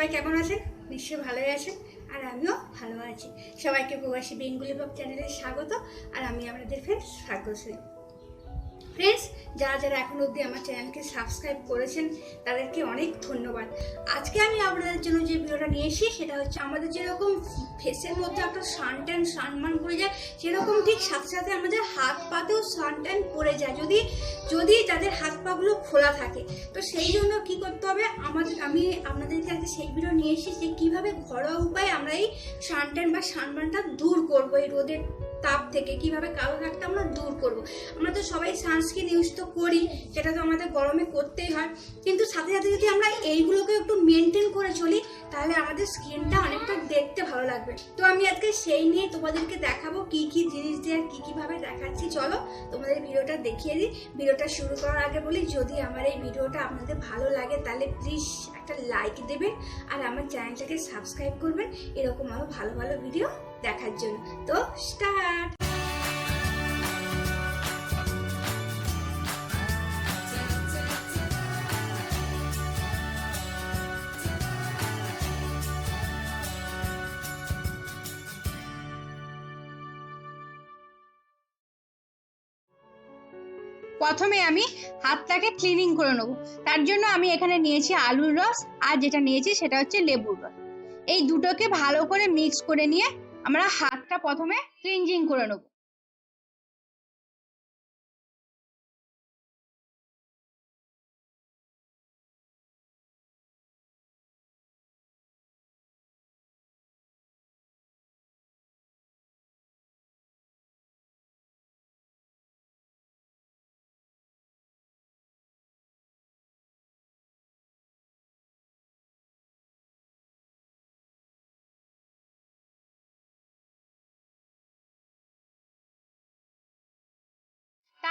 সবাই কেমন আছেন? নিশ্চয়ই ভালোই আছেন, আর আমিও ভালো আছি। সবাইকে প্রবাসী বেঙ্গুলি পপ চ্যানেলে স্বাগত, আর আমি আপনাদের ফ্রেন্ড স্বাগতশ্রী ফ্রেন্ডস যারা যারা এখন অবধি আমার চ্যানেলকে সাবস্ক্রাইব করেছেন, তাদেরকে অনেক ধন্যবাদ। আজকে আমি আপনাদের জন্য যে ভিডিওটা নিয়ে এসেছি, সেটা হচ্ছে আমাদের যেরকম ফেসের মধ্যে একটা সানট্যান সানমান পড়ে যায়, সেরকম ঠিক সাথে সাথে আমাদের হাত পাতেও সানট্যান পড়ে যায়। যদি যদি তাদের হাত পাগুলো খোলা থাকে, তো সেই জন্য কি করতে হবে, আমাদের, আমি আপনাদেরকে আজকে সেই ভিডিও নিয়ে এসেছি যে কীভাবে ঘরোয়া উপায়ে আমরা এই সানট্যান বা সানমানটা দূর করব এই রোদের তাপ থেকে কীভাবে কালো দাগটা আমরা দূর করব। আমরা তো সবাই সানস্ক্রিন ইউজ তো করি, সেটা তো আমাদের গরমে করতেই হয়। কিন্তু সাথে সাথে যদি আমরা এইগুলোকে একটু মেনটেন করে চলি, তাহলে আমাদের স্কিনটা অনেকটা দেখতে ভালো লাগবে। তো আমি আজকে সেই নিয়ে তোমাদেরকে দেখাবো কি কি জিনিস দিয়ে আর কী কীভাবে দেখাচ্ছি। চলো তোমাদের ভিডিওটা দেখিয়ে দিই। ভিডিওটা শুরু করার আগে বলি, যদি আমার এই ভিডিওটা আপনাদের ভালো লাগে, তাহলে প্লিজ একটা লাইক দেবেন আর আমার চ্যানেলটাকে সাবস্ক্রাইব করবেন। এরকম আরও ভালো ভালো ভিডিও দেখার জন্য। তো স্টার্ট প্রথমে আমি হাতটাকে ক্লিনিং করে নেব। তার জন্য আমি এখানে নিয়েছি আলুর রস, আর যেটা নিয়েছি সেটা হচ্ছে লেবুর রস। এই দুটোকে ভালো করে মিক্স করে নিয়ে আমরা হাতটা প্রথমে ক্লিনজিং করে নেব।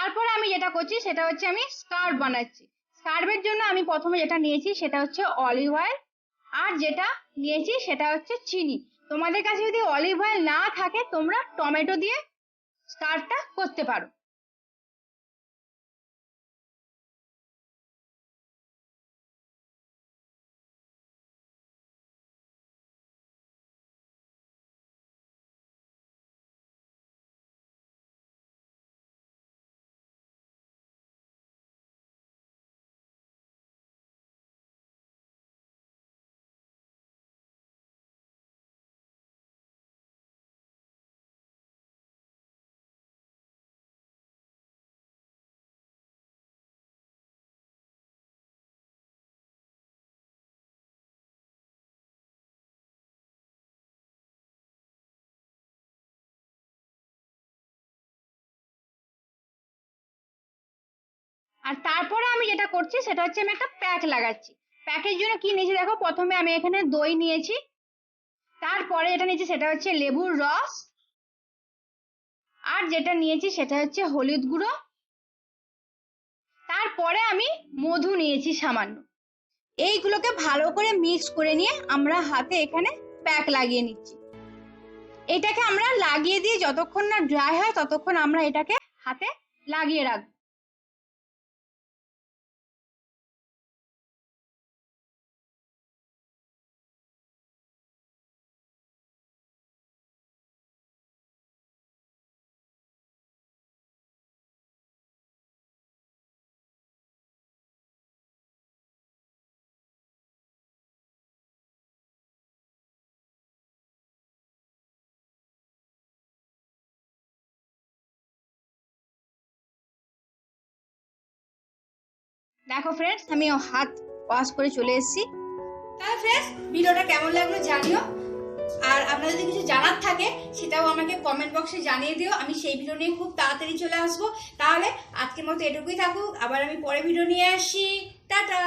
তারপরে আমি যেটা করছি সেটা হচ্ছে আমি স্কার্ফ বানাচ্ছি। স্কার্ফের জন্য আমি প্রথমে যেটা নিয়েছি সেটা হচ্ছে অলিভ অয়েল আর যেটা নিয়েছি সেটা হচ্ছে চিনি। তোমাদের কাছে যদি অলিভ অয়েল না থাকে, তোমরা টমেটো দিয়ে স্কার্ফটা করতে পারো। আর তারপরে আমি যেটা করছি সেটা হচ্ছে আমি একটা প্যাক লাগাচ্ছি। প্যাকের জন্য কি নিয়েছি দেখো? প্রথমে আমি এখানে দই নিয়েছি। তারপরে যেটা নিয়েছি সেটা হচ্ছে লেবুর রস। আর যেটা নিয়েছি সেটা হচ্ছে হলুদ গুঁড়ো। তারপরে আমি মধু নিয়েছি সামান্য। এইগুলোকে ভালো করে মিক্স করে নিয়ে আমরা হাতে এখানে প্যাক লাগিয়ে নিচ্ছি। এটাকে আমরা লাগিয়ে দিয়ে যতক্ষণ না ড্রাই হয় ততক্ষণ আমরা এটাকে হাতে লাগিয়ে রাখব। দেখো ফ্রেন্ডস আমি হাত ওয়াশ করে চলে এসেছি। তাহলে ফ্রেন্ডস ভিডিওটা কেমন লাগল জানিও। আর আপনাদের যদি কিছু জানার থাকে, সেটাও আমাকে কমেন্ট বক্সে জানিয়ে দিও। আমি সেই ভিডিও নিয়ে খুব তাড়াতাড়ি চলে আসব। তাহলে আজকের মতো এটুকুই থাকুক। আবার আমি পরে ভিডিও নিয়ে আসি। টাটা!